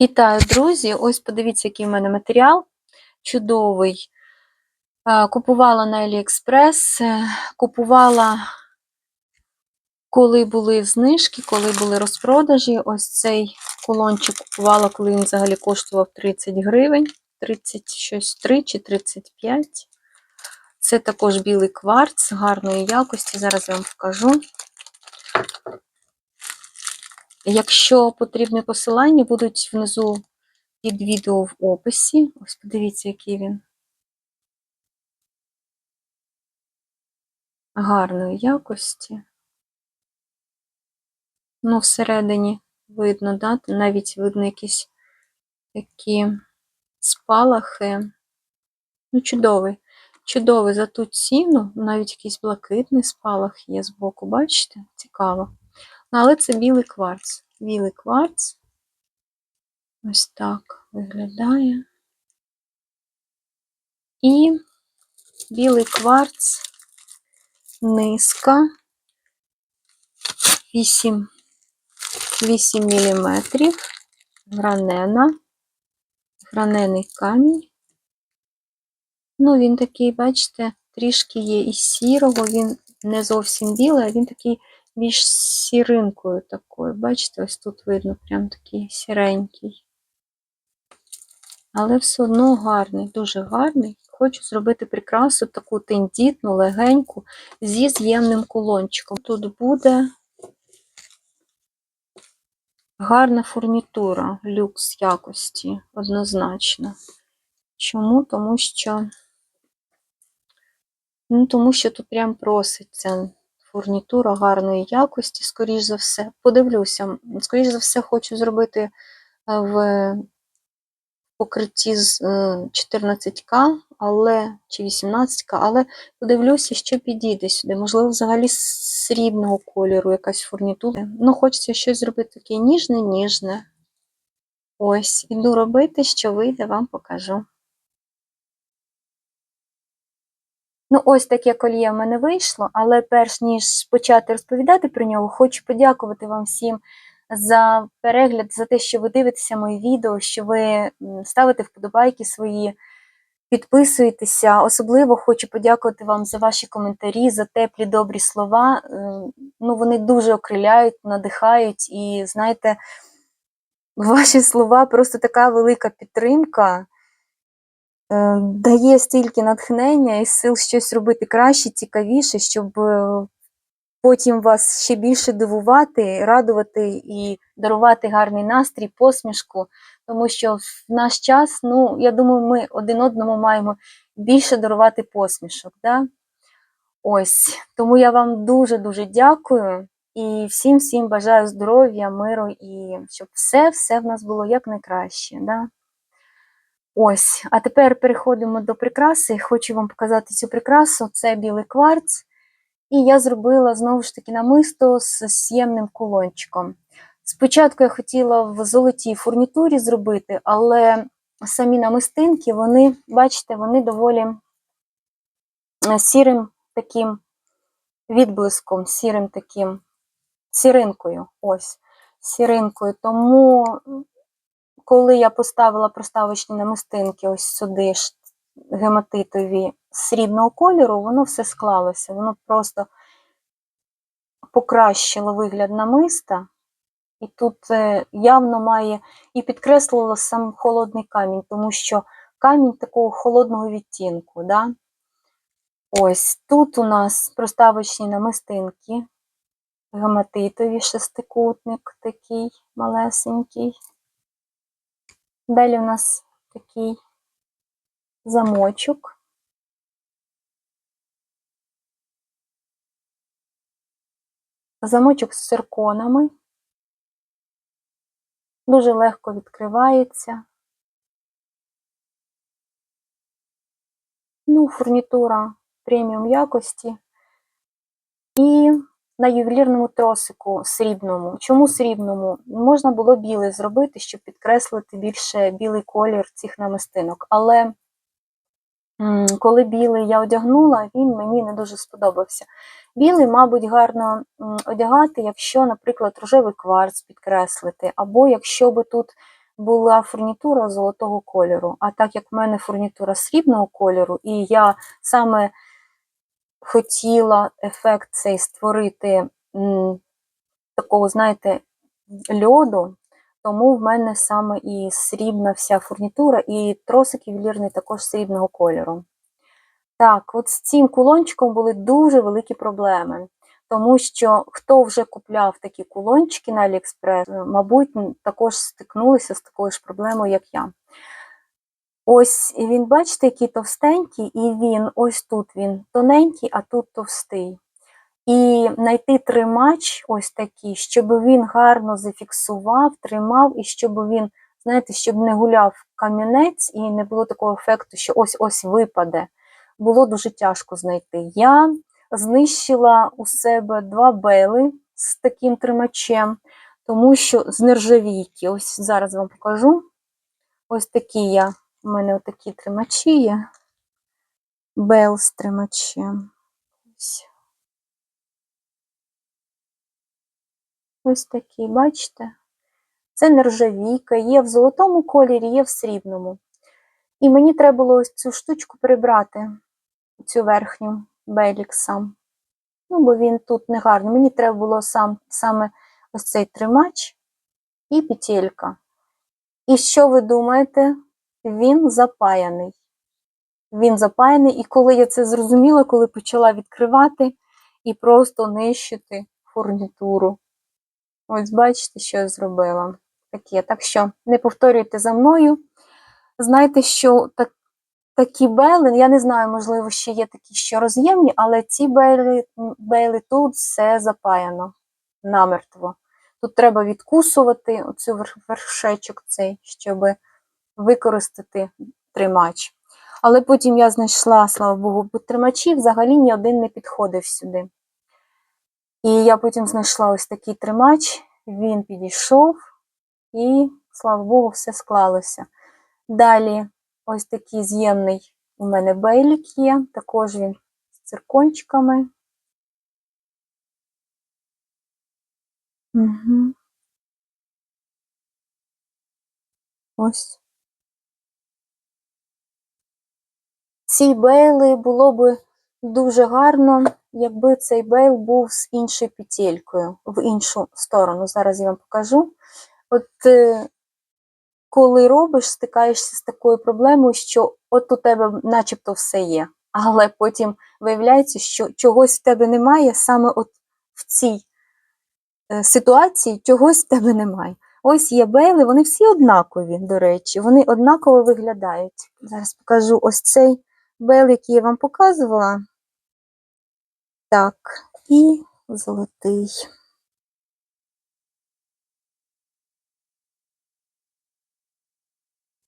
Вітаю, друзі! Ось подивіться, який в мене матеріал. Чудовий. Е, Купувала на AliExpress, е, купувала, коли були знижки, коли були розпродажі. Ось цей кулончик купувала, коли він взагалі коштував 30 гривень, 30 щось 3 чи 35. Це також білий кварц гарної якості. Зараз я вам покажу. Якщо потрібне посилання, будуть внизу під відео в описі. Ось подивіться, який він гарної якості. Ну, всередині видно, да? навіть видно якісь такі спалахи. Ну, чудовий. Чудовий за ту ціну, навіть якийсь блакитний спалах є збоку, бачите? Цікаво. Але це білий кварц. Білий кварц. Ось так виглядає. І білий кварц, низка 8, 8 мм, гранена, гранений камінь. Ну, він такий, бачите, трішки є із сірого, він не зовсім білий, а він такий більш сіринкою такою. Бачите, ось тут видно прям такий сіренький. Але все одно гарний, дуже гарний. Хочу зробити прикрасу таку тендітну, легеньку, зі з'ємним кулончиком. Тут буде гарна фурнітура, люкс якості, однозначно. Чому? Тому що, ну, тому що тут прям проситься фурнітура гарної якості, скоріш за все. Подивлюся, скоріш за все, хочу зробити е, в покритті з 14К, але, чи 18К, але подивлюся, що підійде сюди. Можливо, взагалі срібного кольору якась фурнітура. Ну, хочеться щось зробити таке ніжне-ніжне. Ось, іду робити, що вийде, вам покажу. Ну, ось таке кольє в мене вийшло, але перш ніж почати розповідати про нього, хочу подякувати вам всім за перегляд, за те, що ви дивитеся мої відео, що ви ставите вподобайки свої, підписуєтеся. Особливо хочу подякувати вам за ваші коментарі, за теплі добрі слова. Ну, Вони дуже окриляють, надихають, і знаєте, ваші слова просто така велика підтримка. Е, дає стільки натхнення і сил щось робити краще, цікавіше, щоб е, потім вас ще більше дивувати, радувати і дарувати гарний настрій, посмішку. Тому що в наш час, ну, я думаю, ми один одному маємо більше дарувати посмішок. Да? Ось, Тому я вам дуже-дуже дякую і всім-всім бажаю здоров'я, миру і щоб все-все в нас було якнайкраще. Да? Ось, а тепер переходимо до прикраси. Хочу вам показати цю прикрасу. Це білий кварц. І я зробила знову ж таки намисто з с'ємним кулончиком. Спочатку я хотіла в золотій фурнітурі зробити, але самі намистинки, вони, бачите, вони доволі е, сірим таким відблиском, сірим таким сіринкою. Ось, сіринкою. Тому коли я поставила проставочні намистинки ось сюди ж гематитові срібного кольору, воно все склалося. Воно просто покращило вигляд намиста. І тут е, явно має і підкреслило сам холодний камінь, тому що камінь такого холодного відтінку. Да? Ось тут у нас проставочні намистинки, гематитові шестикутник такий малесенький. Далі у нас такий замочок. Замочок з цирконами. Дуже легко відкривається. Ну, фурнітура преміум якості. І на ювелірному тросику срібному. Чому срібному? Можна було білий зробити, щоб підкреслити більше білий колір цих намистинок. Але коли білий я одягнула, він мені не дуже сподобався. Білий, мабуть, гарно одягати, якщо, наприклад, рожевий кварц підкреслити, або якщо би тут була фурнітура золотого кольору. А так як в мене фурнітура срібного кольору, і я саме хотіла ефект цей створити такого, знаєте, льоду, тому в мене саме і срібна вся фурнітура, і тросик ювелірний також срібного кольору. Так, от з цим кулончиком були дуже великі проблеми. Тому що хто вже купляв такі кулончики на Аліекспрес, мабуть, також стикнулися з такою ж проблемою, як я. Ось він, бачите, який товстенький, і він ось тут він тоненький, а тут товстий. І знайти тримач ось такий, щоб він гарно зафіксував, тримав, і щоб він, знаєте, щоб не гуляв камінець і не було такого ефекту, що ось-ось випаде. Було дуже тяжко знайти. Я знищила у себе два бели з таким тримачем, тому що з нержавійки, ось зараз вам покажу. Ось такі я, у мене отакі тримачі є. Бел з тримачем. Ось. Ось такі, бачите? Це нержавійка, є в золотому кольорі, є в срібному. І мені треба було ось цю штучку прибрати, цю верхню белікса. Ну, бо він тут не гарний. Мені треба було сам, саме ось цей тримач і петелька. І що ви думаєте? Він запаяний. Він запаяний, і коли я це зрозуміла, коли почала відкривати і просто нищити фурнітуру. Ось бачите, що я зробила. Таке. Так що не повторюйте за мною. Знайте, що так, такі бейли, я не знаю, можливо, ще є такі, що роз'ємні, але ці бейли, бейли тут все запаяно намертво. Тут треба відкусувати оцю вершечок цей, щоб використати тримач. Але потім я знайшла, слава Богу, бо тримачі взагалі ні один не підходив сюди. І я потім знайшла ось такий тримач, він підійшов, і, слава Богу, все склалося. Далі ось такий з'ємний у мене бейлік є, також він з циркончиками. Угу. Ось. Ці бейли було би дуже гарно, якби цей бейл був з іншою петелькою, в іншу сторону. Зараз я вам покажу. От е, коли робиш, стикаєшся з такою проблемою, що от у тебе начебто все є, але потім виявляється, що чогось в тебе немає, саме от в цій е, ситуації чогось в тебе немає. Ось є бейли, вони всі однакові, до речі, вони однаково виглядають. Зараз покажу ось цей бейл, який я вам показувала. Так, і золотий.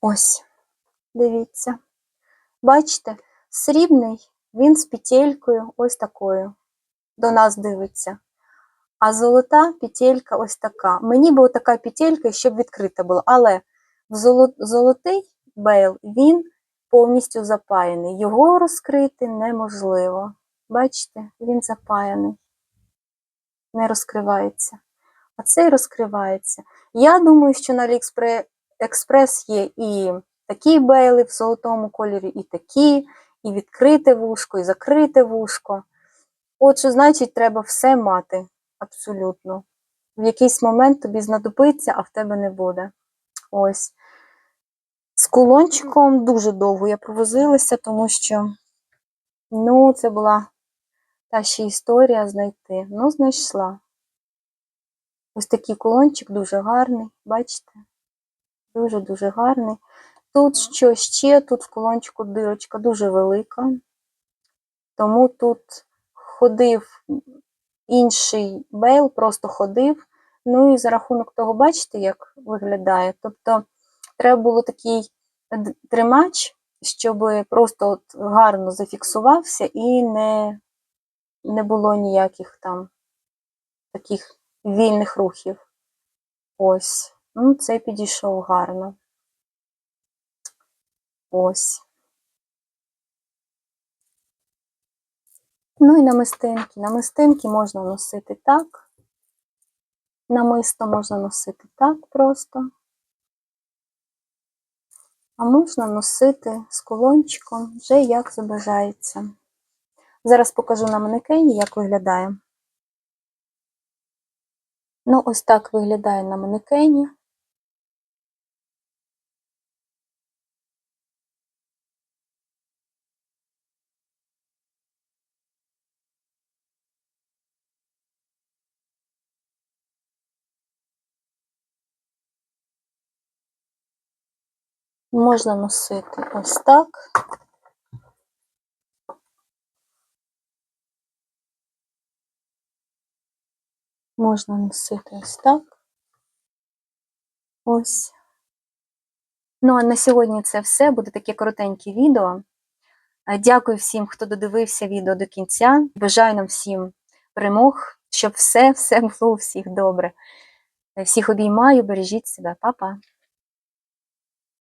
Ось, дивіться. Бачите, срібний, він з петелькою ось такою. До нас дивиться. А золота петелька ось така. Мені була така петелька, щоб відкрита була. Але золотий бейл він повністю запаяний. Його розкрити неможливо. Бачите, він запаяний, не розкривається. А цей розкривається. Я думаю, що на AliExpress є і такі бейли в золотому кольорі, і такі, і відкрите вушко, і закрите вушко. От що значить, треба все мати абсолютно. В якийсь момент тобі знадобиться, а в тебе не буде. Ось. З кулончиком дуже довго я провозилася, тому що ну, це була та ще історія знайти. Ну, знайшла. Ось такий кулончик дуже гарний, бачите? Дуже-дуже гарний. Тут що ще? Тут в кулончику дирочка дуже велика, тому тут ходив інший бейл, просто ходив. Ну і за рахунок того, бачите, як виглядає. Тобто треба було такий тримач, щоб просто от гарно зафіксувався і не, не було ніяких там таких вільних рухів. Ось. Ну, це підійшов гарно. Ось. Ну і намистинки. Намистинки можна носити так. Намисто можна носити так просто. А можна носити з колончиком вже як забажається. Зараз покажу на манекені, як виглядає. Ну, ось так виглядає на манекені. Можна носити ось так. Можна носити ось так. Ось. Ну, а на сьогодні це все. Буде таке коротеньке відео. Дякую всім, хто додивився відео до кінця. Бажаю нам всім перемог, щоб все, все було у всіх добре. Всіх обіймаю, бережіть себе, Па-па.